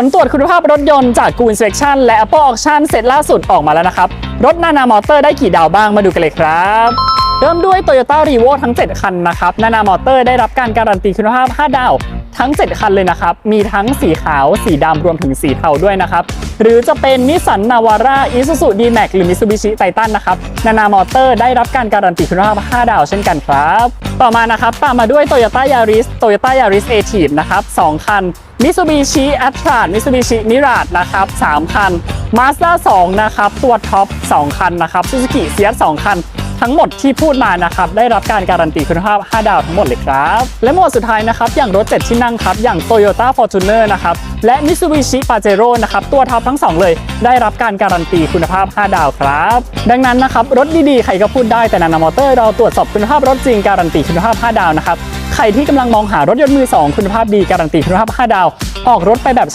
ผลตรวจคุณภาพรถยนต์จาก g o o Inspection และ Apple Auction เสร็จล่าสุดออกมาแล้วนะครับ รถนานามอเตอร์ได้กี่ดาวบ้างมาดูกันเลยครับเริ่มด้วย Toyota r e v o ทั้ง 7 คันนะครับ นานามอเตอร์ได้รับการการันตีคุณภาพ 5 ดาว ทั้ง 7 คันเลยนะครับ มีทั้งสีขาว สีดำรวมถึงสีเทาด้วยนะครับ หรือจะเป็นนิสสันนาวาร่าอิซูซูดีแม็กหรือมิ t ซูบิชิไททันนะครับนานามอเตอร์ได้รับการการันตีคุณภาพ 5 ดาวเช่นกันครับ ต่อมานะครับ ตามมาด้วย Toyota Yaris Toyota Yaris a t i v นะครับ 2 คันมิ t ซูบิชิ a t r a มิ t ซูบิชิมิราดนะครับ 3 คัน Mazda 2 นะครับ ตัวท็อป 2 คันนะครับ Suzuki c ซี2คัน ทั้งหมดที่พูดมานะครับได้รับการการันตีคุณภาพ 5 ดาวทั้งหมดเลยครับ และหมวดสุดท้ายนะครับอย่างรถ 7 ที่นั่งครับอย่าง Toyota Fortuner นะครับและ Mitsubishi Pajero นะครับตัวท็อปทั้ง 2 เลย ได้รับการการันตีคุณภาพ 5 ดาวครับ ดังนั้นนะครับรถดีๆ ใครก็พูดได้แต่นานามอเตอร์เราตรวจสอบคุณภาพรถจริงการันตีคุณภาพ 5 ดาวนะครับใครที่กำลังมองหารถยนต์มือ 2 คุณภาพดีการันตีคุณภาพ 5 ดาว ออกรถไปแบบใช้